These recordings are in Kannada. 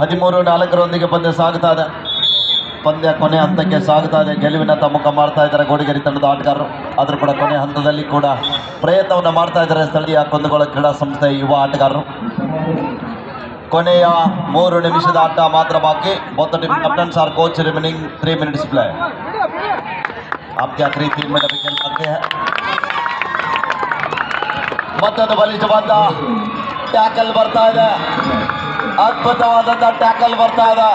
ಹದಿಮೂರು ನಾಲ್ಕರೊಂದಿಗೆ ಪಂದ್ಯ ಸಾಗುತ್ತಾ ಇದೆ. ಪಂದ್ಯ ಕೊನೆ ಹಂತಕ್ಕೆ ಸಾಗುತ್ತಾ ಇದೆ. ಗೆಲುವಿನ ತಮ್ಮಕ ಮಾಡ್ತಾ ಇದ್ದಾರೆ ಗೋಡಿಗೆರಿ ತಂಡದ ಆಟಗಾರರು. ಆದರೂ ಕೂಡ ಕೊನೆ ಹಂತದಲ್ಲಿ ಕೂಡ ಪ್ರಯತ್ನವನ್ನು ಮಾಡ್ತಾ ಇದ್ದಾರೆ ಸ್ಥಳೀಯ ಕುಂದಗೋಳ ಕ್ರೀಡಾ ಸಂಸ್ಥೆ ಯುವ ಆಟಗಾರರು. ಕೊನೆಯ ಮೂರು ನಿಮಿಷದ ಆಟ ಮಾತ್ರ ಬಾಕಿ. Captain sir coach remaining three minutes play ಆಪ್ಕೆ ಆಖರಿ ಮತ್ತೊಂದು ಬಲಿಷ್ಠವಾದ ಟ್ಯಾಕಲ್ ಬರ್ತಾ ಇದೆ. ಅದ್ಭುತವಾದಂತ ಟ್ಯಾಕಲ್ ಬರ್ತಾ ಇದೆ.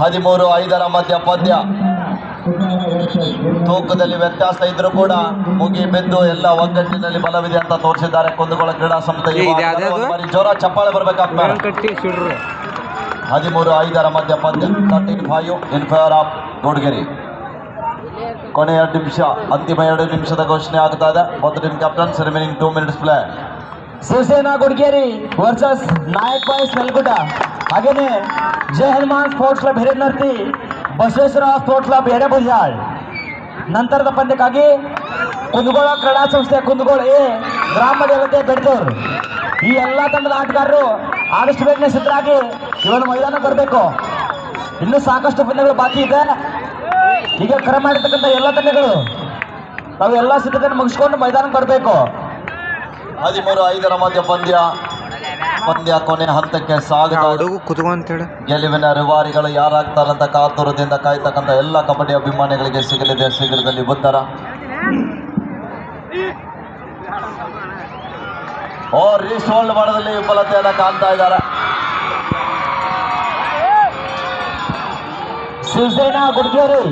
ಹದಿಮೂರು ಐದರ ಮಧ್ಯ ಪದ್ಯ. ತೂಕದಲ್ಲಿ ವ್ಯತ್ಯಾಸ ಇದ್ರೂ ಕೂಡ ಮುಗಿ ಬಿದ್ದು ಎಲ್ಲ ಒಗ್ಗಟ್ಟಿನಲ್ಲಿ ಬಲವಿದೆ ಅಂತ ತೋರಿಸಿದ್ದಾರೆ ಕುಂದಗೋಳ ಕ್ರೀಡಾ ಸಂಸ್ಥೆ ಜೋರ ಚಪ್ಪಾಳೆ ಬರ್ಬೇಕಪ್ಪ ಹದಿಮೂರು ಐದರ ಮಧ್ಯ ಪದ್ಯ. Thirteen five in favour of Gudgeri ಕೊನೆ ಎರಡು ನಿಮಿಷ, ಅಂತಿಮ ಎರಡು ನಿಮಿಷದ ಘೋಷಣೆ ಆಗ್ತಾ ಇದೆ. ಮೊದಲ team remaining two minutes play Shivasena Gudgeri versus Nayak boys Nalguda ಹಾಗೇನೆ Jaya Hanuman sports club Hirenarti, Basaveshwara sports club Edebujal. ನಂತರದ ಪಂದ್ಯಕ್ಕಾಗಿ ಕುಂದಗೋಳ ಕ್ರೀಡಾ ಸಂಸ್ಥೆ ಕುಂದಗೋಳ ಎ ಗ್ರಾಮ ದೇವತೆ ಬೆಡ್ದೂರು. ಈ ಎಲ್ಲ ತಂಡದ ಆಟಗಾರರು ಆದಷ್ಟು ಬೇಗನೆ ಸಿದ್ಧರಾಗಿ ಇವನು ಮೈದಾನ ಬರಬೇಕು. ಇನ್ನೂ ಸಾಕಷ್ಟು ಪಂದ್ಯಗಳು ಬಾಕಿ ಇದೆ. ಈಗ ಕರೆ ಮಾಡಿರ್ತಕ್ಕಂಥ ಎಲ್ಲ ತಂಡಗಳು ನಾವು ಎಲ್ಲ ಸಿದ್ಧತೆಯನ್ನು ಮುಗಿಸ್ಕೊಂಡು ಮೈದಾನಕ್ಕೆ ಬರಬೇಕು. ಹದಿಮೂರು ಐದರ ಮಧ್ಯ ಪಂದ್ಯ. ಪಂದ್ಯ ಕೊನೆ ಹಂತಕ್ಕೆ ಸಾಗುತ್ತಾ ಹೇಳಿ ಹುಡುಗ ಕುತ್ಕೊಂತೇಳಿ ಗೆಲುವಿನ ರಿವಾರಿಗಳು ಯಾರಾಗ್ತಾರಂತ ಕಾತುರದಿಂದ ಕಾಯ್ತಕ್ಕಂಥ ಎಲ್ಲ ಕಬಡ್ಡಿ ಅಭಿಮಾನಿಗಳಿಗೆ ಸಿಗಲಿದೆ ಶೀಘ್ರದಲ್ಲಿ ಉತ್ತರ. ಓ ರೀಸೋಲ್ಡ್ ಮಾಡದಲ್ಲಿ ವಿಫಲತೆಯನ್ನು ಕಾಣ್ತಾ ಇದ್ದಾರೆ. ಶಿವಸೇನಾ ಗುಡ್ಗೇರಿ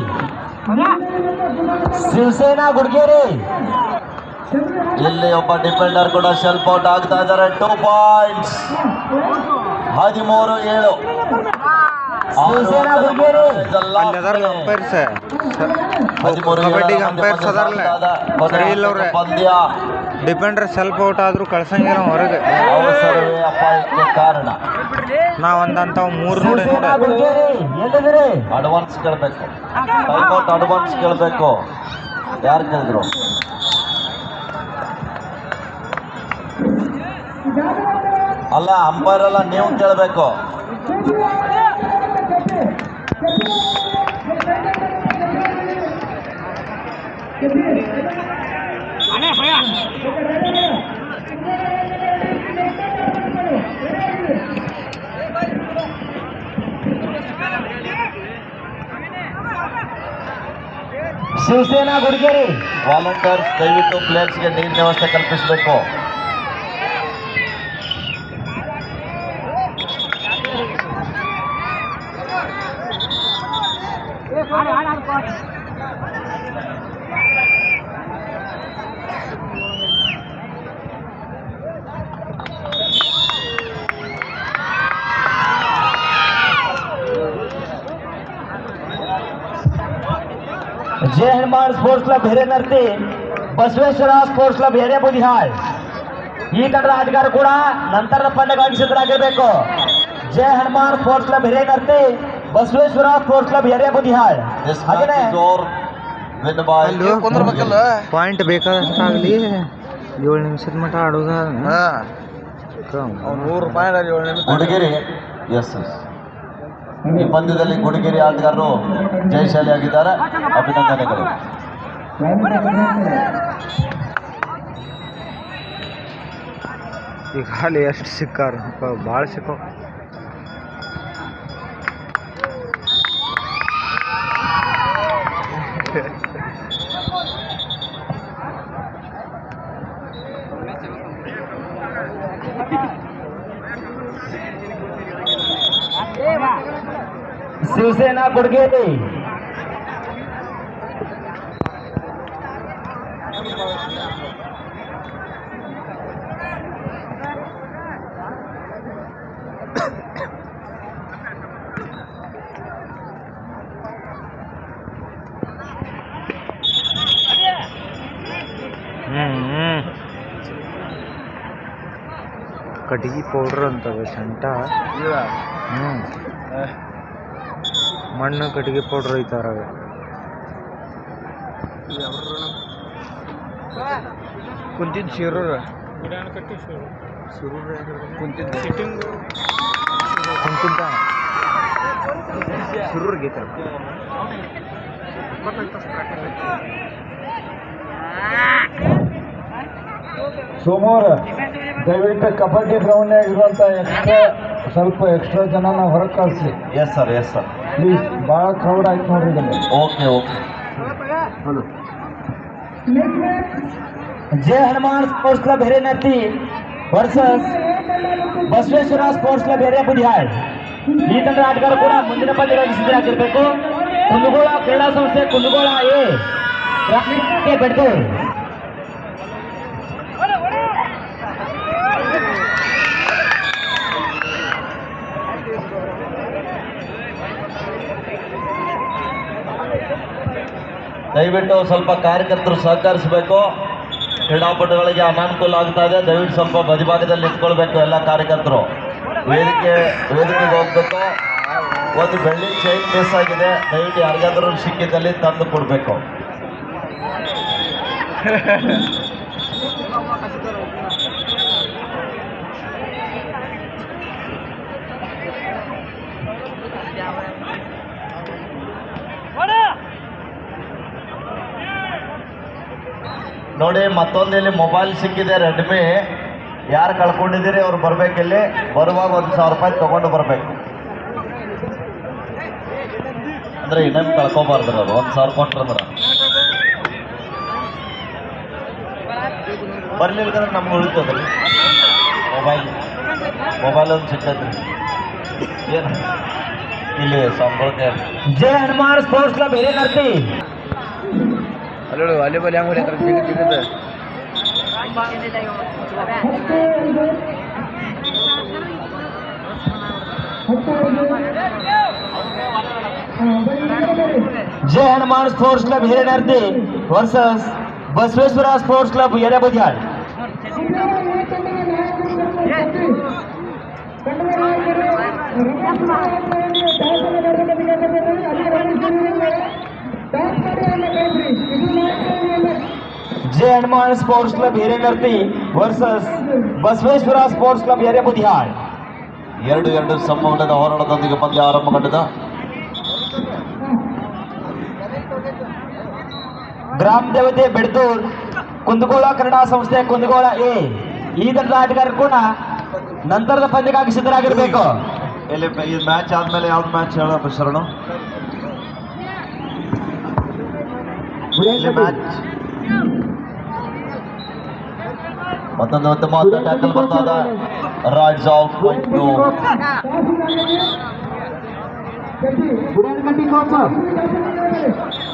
ಶಿವಸೇನಾ ಗುಡ್ಗೇರಿ. ಇಲ್ಲಿ ಒಬ್ಬ ಡಿಫೆಂಡರ್ ಕೂಡ ಶೆಲ್ಪ್ ಔಟ್ ಆಗ್ತಾ ಇದ್ದಾರೆ. ಟೂ ಪಾಯಿಂಟ್ಸ್ ಹದಿಮೂರು ಏಳು. ಡಿಫೆಂಡರ್ ಸ್ವಲ್ಪ ಔಟ್ ಆದ್ರೂ ಕಳ್ಸಂಗಿಲ್ಲ ಹೊರಗೆ. ಅವಸರವೇ ಅಪಾಯಕ್ಕೆ ಕಾರಣ. ನಾವ್ ಒಂದಂತ ಮೂರ್ ನೋಡಿ ಅಡ್ವಾನ್ಸ್ ಕೇಳ್ಬೇಕು. ಟೈಮೌಟ್ ಅಡ್ವಾನ್ಸ್ ಕೇಳಬೇಕು. ಯಾರು ಕೇಳಿದ್ರು? ಅಲ್ಲ ಅಂಪೈರ್ ಅಲ್ಲ ನೀವು ಕೇಳಬೇಕು. ಶಿವಸೇನಾ ಹುಡುಗರು ವಾಲಂಟಿಯರ್ಸ್ ದಯವಿಟ್ಟು ಪ್ಲೇಯರ್ಸ್ಗೆ ನೀರಿನ ವ್ಯವಸ್ಥೆ ಕಲ್ಪಿಸಬೇಕು. Jaya Hanuman sports club Hirenarti Basaveshwara sports club Hirebudihal ಈ ತಂಡದ ಆಟಗಾರ ಕೂಡ ನಂತರದ ಪಂದ್ಯಕ್ಕಾಗಿ ಸಿದ್ಧರಾಗಿರಬೇಕು Jaya Hanuman sports club Hirenarti Basaveshwara sports club Hirebudihal Budihal point ಬೇಕಾದಷ್ಟಾಗ್ಲಿ. ಏಳು ನಿಮಿಷದ ಮಟ್ಟ ಆಡೋದ? ನೂರು ರೂಪಾಯಿ ಹುಡುಗಿರಿ. ಎಸ್ ಎಸ್ ಈ ಪಂದ್ಯದಲ್ಲಿ ಗುಡಿಗೆರೆ ಆಟಗಾರರು ಜಯಶಾಲಿಯಾಗಿದ್ದಾರೆ. ಅಭಿನಂದನೆಗಳು. ಈಗ ಅಲ್ಲಿ ಎಷ್ಟು ಸಿಕ್ಕಾರ? ಭಾಳ ಸಿಕ್ಕಾವ ಶಿವಸೇನಾ ಹ್ಮ್ ಕಟ್ಗಿ ಪೌಡ್ರ್ ಅಂತವೆ ಸಂಟ ಹ್ಮ್. ಮಣ್ಣು ಕಟ್ಟಿಗೆ ಪೌಡ್ರ್ ಐತಾರ ಕುಂತಿದ್ದು ಕುಂತಿದ್ ಕುಂತಿದ್ದು ಕುಂತಿದ್ದ ಶಿರೂರು ಗೀತ. ಸೋಮವಾರ ದಯವಿಟ್ಟು ಕಬಡ್ಡಿ ಗ್ರೌಂಡ್ನಾಗ ಇರುವಂಥ ಎಕ್ಸ್ಟ್ರಾ ಸ್ವಲ್ಪ ಎಕ್ಸ್ಟ್ರಾ ಜನ ನಾವು ಹೊರಗೆ ಕಳಿಸಿ. Yes sir yes sir please ಭಾಳ ಕ್ರೌಡ್ ಆಯ್ತು ನೋಡ್ರಿ ಇದರಲ್ಲಿ okay okay Jaya Hanuman sports club Hirenatti versus Basaveshwara sports club ಹಿರಿಯ ಬುದಿಹಾಳ್ ಈ ತಂಡದ ಆಟಗಾರರು ಕೂಡ ಮುಂದಿನ ಪಂದ್ಯಗಳಿಗೆ ಸಿದ್ಧರಾಗಿರ್ಬೇಕು ಕುಂದಗೋಳ ಕ್ರೀಡಾ ಸಂಸ್ಥೆ ಕುಂದಗೋಳ ಎ ಕೆ ದಯವಿಟ್ಟು ಸ್ವಲ್ಪ ಕಾರ್ಯಕರ್ತರು ಸಹಕರಿಸಬೇಕು. ಕ್ರೀಡಾಪಟುಗಳಿಗೆ ಅನಾನುಕೂಲ ಆಗ್ತಾ ಇದೆ. ದಯವಿಟ್ಟು ಸ್ವಲ್ಪ ಬದಿಭಾಗದಲ್ಲಿ ನಿಂತ್ಕೊಳ್ಬೇಕು ಎಲ್ಲ ಕಾರ್ಯಕರ್ತರು. ವೇದಿಕೆ, ವೇದಿಕೆಗೆ ಹೋಗ್ಬೇಕು. ಒಂದು ಬೆಳ್ಳಿ ಚೈನ್ ಮಿಸ್ ಆಗಿದೆ. ದಯವಿಟ್ಟು ಯಾರಿಗಾದ್ರೂ ಸಿಕ್ಕಿದಲ್ಲಿ ತಂದು ಕೊಡಬೇಕು. ನೋಡಿ, ಮತ್ತೊಂದು ಇಲ್ಲಿ ಮೊಬೈಲ್ ಸಿಕ್ಕಿದೆ ರೆಡ್ಮಿ ಯಾರು ಕಳ್ಕೊಂಡಿದ್ದೀರಿ? ಅವ್ರು ಬರ್ಬೇಕಿಲ್ಲಿ ಬರುವಾಗ ಒಂದು ಸಾವಿರ ರೂಪಾಯಿ ತಗೊಂಡು ಬರಬೇಕು. ಅಂದ್ರೆ ಇನ್ನೊಂದು ಕಳ್ಕೊಬಾರ್ದ್ರ ಅವ್ರು? ಒಂದು ಸಾವಿರ ಕೊಟ್ರಂದ್ರೆ ಬರ್ಲಿಲ್ಲ ನಮ್ಗೆ ಉಳಿತದ್ರಿ ಮೊಬೈಲ್ ಮೊಬೈಲ್ ಒಂದು ಸಿಕ್ಕತ್ರಿ ಏನು? ಇಲ್ಲಿ ಸಂಬಳಕ್ಕೆ. ಜಯ ಹನುಮಾನ್ ಸ್ಪೋರ್ಟ್ಸ್ ಕ್ಲಬ್ ಹಿರೇನರ್ತಿ ಅಲ್ಲೋಡು ವಾಲಿಬಾಲ್ ಹೆಂಗ್ ಹೊಡ್ಯಾತಾರ ಜಿಗಿದ್ ಜಿಗಿದ್ Jaya Hanuman sports club Hirenarti versus Basaveshwara sports club ಎರೆ Hanuman sports club Hirenarti versus Basaveshwara sports club ಎರೆ ಬುದಿಹಾಳ್ ಎರಡು ಎರಡು ಸಂಬಂಧದ ಹೋರಾಟದೊಂದಿಗೆ ಪಂದ್ಯ ಆರಂಭಗೊಂಡಿದೆ ಗ್ರಾಮ ದೇವತೆ ಬೆಡ್ದೂರ್ ಕುಂದಗೋಳ ಕನ್ನಡ ಸಂಸ್ಥೆ ಕುಂದಗೋಳ ಎ. ಈ ತಂಡದ ಆಟಗಾರರು ಕೂಡ ನಂತರದ ಪಂದ್ಯಕ್ಕಾಗಿ ಸಿದ್ಧರಾಗಿರ್ಬೇಕು. ಇಲ್ಲಿ ಈ ಮ್ಯಾಚ್ ಆದ್ಮೇಲೆ ಯಾವ್ದು ಮ್ಯಾಚ್ ಹೇಳೋ ಶರಣು? ಮ್ಯಾಚ್ ಮತ್ತೊಂದು ಉತ್ತಮವಾದ ಟ್ಯಾಕಲ್ ಬರ್ತಾ ಇದೆ ರೈಟ್ಸ್ ಔಟ್ ಪಾಯಿಂಟ್ ಟು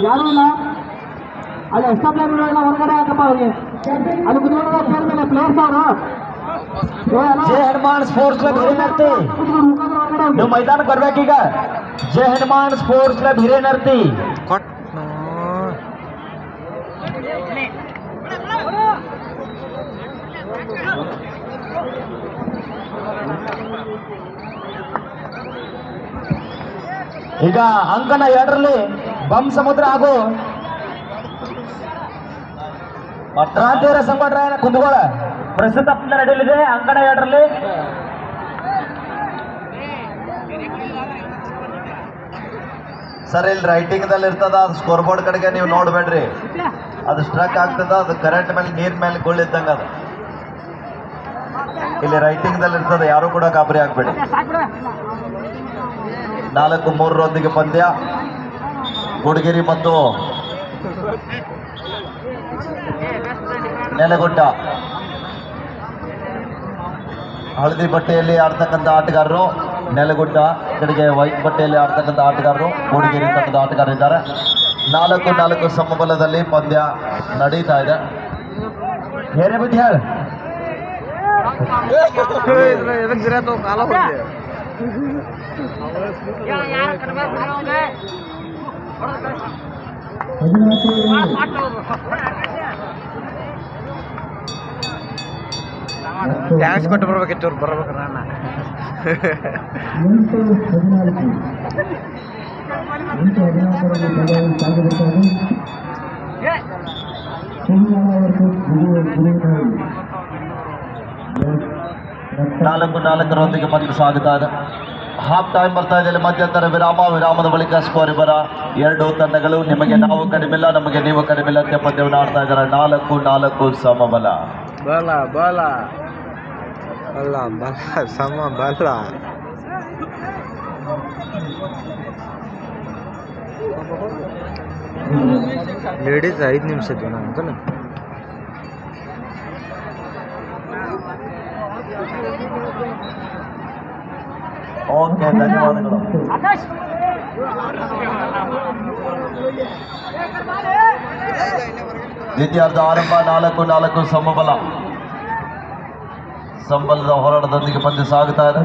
ಯಾರು ಇಲ್ಲ ಅಲ್ಲಿ ಎಷ್ಟೋ ಪ್ಲೇಯರ್ ಎಲ್ಲ ಹೊರಗಡೆ ಹಾಕಪ್ಪ ಅವ್ರಿಗೆ ಅಲ್ಲಿ ಕುತ್ಕೊಂಡು ಸೇರ್ತಾರೆ ಪ್ಲೇಯರ್ಸ್ ಅವರು ಜಯ ಹನುಮಾನ್ ಸ್ಪೋರ್ಟ್ಸ್ ಕ್ಲಬ್ ಹಿರೇನರ್ತಿ ನೀವು ಮೈದಾನಕ್ಕೆ ಬರ್ಬೇಕೀಗ ಜಯ ಹನುಮಾನ್ ಸ್ಪೋರ್ಟ್ಸ್ ಕ್ಲಬ್ ಹಿರೇನರ್ತಿ ಈಗ ಅಂಕಣ ಎರಡರಲ್ಲಿ ಬಮ್ ಸಮುದ್ರ ಹಾಗೂ ಕ್ರಾಂತಿವೀರ ಸಂಘಟನೆ ಕುಂದಗೋಳ ಪ್ರಸ್ತುತ ನಡೆಯಲಿದೆ. ಅಂಕಣ ಎರಡರಲ್ಲಿ ಸರ್, ಇಲ್ಲಿ ರೈಟಿಂಗ್ ದಲ್ಲಿ ಇರ್ತದ, ಅದು ಸ್ಕೋರ್ ಬೋರ್ಡ್ ಕಡೆಗೆ ನೀವು ನೋಡ್ಬೇಡ್ರಿ. ಅದು ಸ್ಟ್ರಕ್ ಆಗ್ತದ, ಅದು ಕರೆಂಟ್ ಮೇಲೆ, ನೀರ್ ಮೇಲೆ ಗುಳ್ಳಿದ್ದಂಗ ಅದು. ಇಲ್ಲಿ ರೈಟಿಂಗ್ ದಲ್ಲಿ ಇರ್ತದೆ, ಯಾರು ಕೂಡ ಗಾಬರಿ ಆಗ್ಬೇಡಿ. ನಾಲ್ಕು ಮೂರರೊಂದಿಗೆ ಪಂದ್ಯ ಗುಡಗಿರಿ ಮತ್ತು ನೆಲಗುಡ್ಡ ಹಳದಿ ಬಟ್ಟೆಯಲ್ಲಿ ಆಡ್ತಕ್ಕಂಥ ಆಟಗಾರರು ನೆಲಗುಡ್ಡ ಕಡೆಗೆ ವೈಟ್ ಬಟ್ಟೆಯಲ್ಲಿ ಆಡ್ತಕ್ಕಂಥ ಆಟಗಾರರು ಗುಡಿಗೆರೆ ತಂಡದ ಆಟಗಾರರಿದ್ದಾರೆ ನಾಲ್ಕು ನಾಲ್ಕು ಸಮಬಲದಲ್ಲಿ ಪಂದ್ಯ ನಡೀತಾ ಇದೆ ಬೇರೆ ಬುದ್ಧಿ ಹೇಳ ಟ್ಯಾಂಕ್ಸ್ ಕೊಟ್ಟು ಬರ್ಬೇಕಿತ್ತು ಅವ್ರು ಬರ್ಬೇಕು ನಾನು. ನಾಲ್ಕು ನಾಲ್ಕರೊಂದಿಗೆ ಪಂದ್ಯ ಸ್ವಾಗತ ಇದೆ ಹಾಫ್ ಟೈಮ್ ಬರ್ತಾ ಇದೆ ಮಧ್ಯಂತರ ವಿರಾಮ, ವಿರಾಮದ ಬಳಿಕ ಸ್ಕೋರ್ ಬರ. ಎರಡು ತಂಡಗಳು ನಿಮಗೆ ನಾವು ಕಡಿಮೆಲ್ಲ, ನಮಗೆ ನೀವು ಕಡಿಮೆಲ್ಲ ಅಂತ ಪದ್ಯವನ್ನು ಆಡ್ತಾ ಇದ್ದಾರೆ. ನಾಲ್ಕು ನಾಲ್ಕು ಸಮಬಲ. ಬಲ ಬಲ. ಬಲ ಬಲ, ಸಮ, ಬಲ. ಲೇಡೀಸ್ ಐದು ನಿಮಿಷದ್ದು ಅಂಕಲ್? ಓಕೆ ಧನ್ಯವಾದಗಳು ದ್ವಿತೀಯಾರ್ಧ ಆರಂಭ ನಾಲ್ಕು ನಾಲ್ಕು ಸಮಬಲ ಸಂಬಲದ ಹೋರಾಟದೊಂದಿಗೆ ಪಂದ್ಯ ಸಾಗುತ್ತಾ ಇದೆ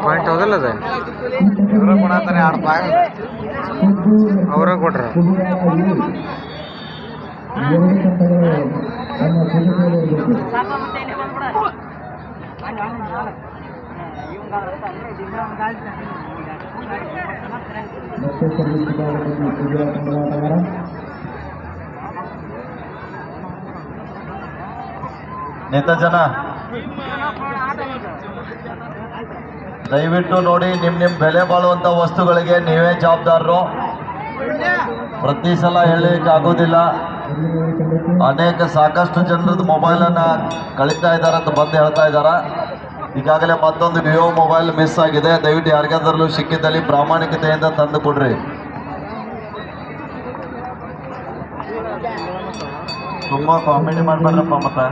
ಪಾಯಿಂಟ್ ಹೌದಲ್ಲ ಅದ? ಇವ್ರ ಕೊಡತ್ತಾನೆ ಆರು ಪಾಯಿಂಟ್ ಅವರ ಕೊಟ್ರ. ನೇತ ಜನ ದಯವಿಟ್ಟು ನೋಡಿ ನಿಮ್ ನಿಮ್ ಬೆಲೆ ಬಾಳುವಂತ ವಸ್ತುಗಳಿಗೆ ನೀವೇ ಜವಾಬ್ದಾರರು. ಪ್ರತಿ ಸಲ ಹೇಳಲಿಕ್ಕೆ ಆಗೋದಿಲ್ಲ ಅನೇಕ ಸಾಕಷ್ಟು ಜನರದ್ದು ಮೊಬೈಲನ್ನು ಕಳೀತಾ ಇದ್ದಾರೆ ಅಂತ ಬಂದು ಹೇಳ್ತಾ ಇದ್ದಾರೆ. ಈಗಾಗಲೇ ಮತ್ತೊಂದು ವಿವೋ ಮೊಬೈಲ್ ಮಿಸ್ ಆಗಿದೆ. ದಯವಿಟ್ಟು ಯಾರಿಗಾದ್ರೂ ಸಿಕ್ಕಿದ್ದಲ್ಲಿ ಪ್ರಾಮಾಣಿಕತೆಯಿಂದ ತಂದು ಕೊಡ್ರಿ. ತುಂಬಾ ಕಾಮಿಡಿ ಮಾಡ್ಬಾರ್ದಪ್ಪ ಮತ್ತೆ.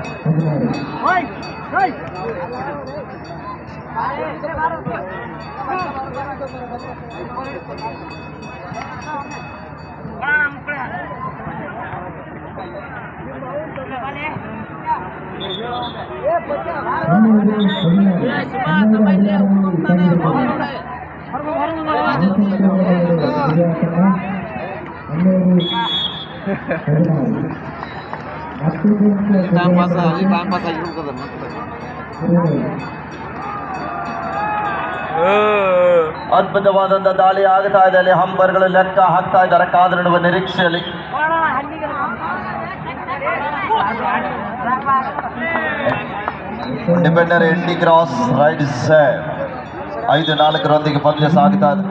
ಟೈಮ್ ಪಾಸ್ ಅಲ್ಲಿ ಟೈಮ್ ಪಾಸ್ ಆಗಿ ಹೋಗ್ತದ ಅದ್ಭುತವಾದಂಥ ದಾಳಿ ಆಗ್ತಾ ಇದೆ. ಅಲ್ಲಿ ಹಂಬರ್ಗಳು ಲೆಕ್ಕ ಹಾಕ್ತಾ ಇದ್ದಾರೆ. ಕಾದ ನಡುವ ನಿರೀಕ್ಷೆಯಲ್ಲಿ ಡಿಫೆಂಡರ್ ಎಂಡಿ ಕ್ರಾಸ್ ರೈಟ್ ಐದು ನಾಲ್ಕರೊಂದಿಗೆ ಪಂದ್ಯ ಸಾಗ್ತಾ ಇದೆ.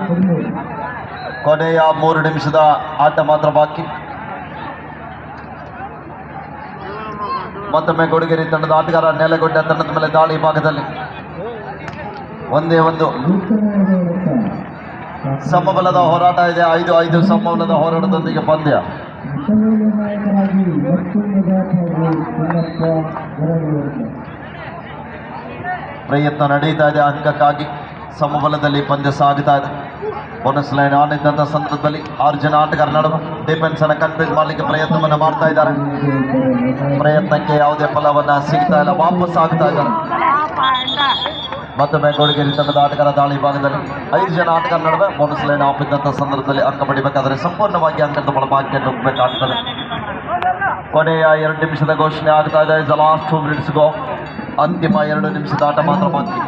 ಕೊನೆಯ ಮೂರು ನಿಮಿಷದ ಆಟ ಮಾತ್ರ ಬಾಕಿ. ಮತ್ತೊಮ್ಮೆ ಕೊಡಗೇರಿ ತಂಡದ ಆಟಗಾರ ನೆಲೆಗೊಂಡ ತಂಡದ ಮೇಲೆ ದಾಳಿ ಭಾಗದಲ್ಲಿ. ಒಂದೇ ಒಂದು. ಸಮಬಲದ ಹೋರಾಟ ಇದೆ. ಐದು ಐದು ಸಮಬಲದ ಹೋರಾಟದೊಂದಿಗೆ ಪಂದ್ಯ. ಪ್ರಯತ್ನ ನಡೀತಾ ಇದೆ. ಅಂಕಕ್ಕಾಗಿ ಸಮಬಲದಲ್ಲಿ ಪಂದ್ಯ ಸಾಗುತ್ತಾ ಇದೆ. ಬೋನಸ್ ಲೈನ್ ಆನ್ ಇದ್ದಂಥ ಸಂದರ್ಭದಲ್ಲಿ ಆರು ಜನ ಆಟಗಾರ ನಡುವೆ ಡಿಫೆನ್ಸ್ ಅನ್ನು ಕನ್ಫ್ಯೂಸ್ ಮಾಡಲಿಕ್ಕೆ ಪ್ರಯತ್ನವನ್ನು ಮಾಡ್ತಾ ಇದ್ದಾರೆ. ಪ್ರಯತ್ನಕ್ಕೆ ಯಾವುದೇ ಫಲವನ್ನ ಸಿಗ್ತಾ ಇಲ್ಲ. ವಾಪಸ್ ಆಗ್ತಾ ಇದ್ದಾರೆ. ಮತ್ತೊಮ್ಮೆ ಬೆಂಗಳೂರಿಗೆ ತಂಡದ ಆಟಗಾರ ದಾಳಿ ಭಾಗದಲ್ಲಿ ಐದು ಜನ ಆಟಗಾರ ನಡುವೆ ಬೋನಸ್ ಲೈನ್ ಆಫ್ ಇದ್ದಂಥ ಸಂದರ್ಭದಲ್ಲಿ ಅಂಕ ಪಡಿಬೇಕಾದರೆ ಸಂಪೂರ್ಣವಾಗಿ ಅಂಕದ ಬಳಪಾಕ್ಕೆ ನುಗ್ಗಬೇಕಾಗ್ತದೆ ಕೊನೆಯ ಎರಡು ನಿಮಿಷದ ಘೋಷಣೆ ಆಗ್ತಾ ಇದೆ. Is last two minutes go ಅಂತಿಮ ಎರಡು ನಿಮಿಷದ ಆಟ ಮಾತ್ರ ಬಾಕಿ.